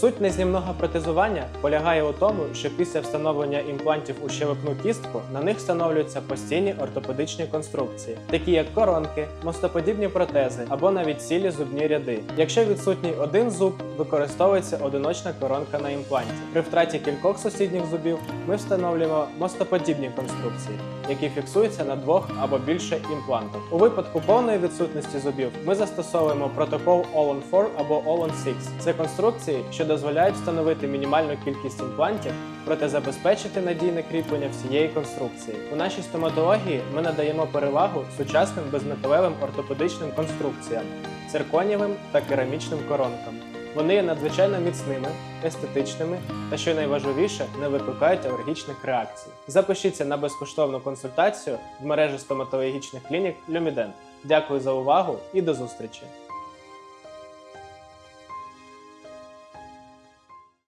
Суть незнімного протезування полягає у тому, що після встановлення імплантів у щелепну кістку на них встановлюються постійні ортопедичні конструкції, такі як коронки, мостоподібні протези або навіть цілі зубні ряди. Якщо відсутній один зуб, використовується одиночна коронка на імпланті. При втраті кількох сусідніх зубів ми встановлюємо мостоподібні конструкції, які фіксуються на двох або більше імплантах. У випадку повної відсутності зубів ми застосовуємо протокол All-on-4 або All-on-6. Це конструкції, що дозволяють встановити мінімальну кількість імплантів, проте забезпечити надійне кріплення всієї конструкції. У нашій стоматології ми надаємо перевагу сучасним безметалевим ортопедичним конструкціям, цирконієвим та керамічним коронкам. Вони є надзвичайно міцними, естетичними та, що найважливіше, не викликають алергічних реакцій. Запишіться на безкоштовну консультацію в мережі стоматологічних клінік Люмідент. Дякую за увагу і до зустрічі!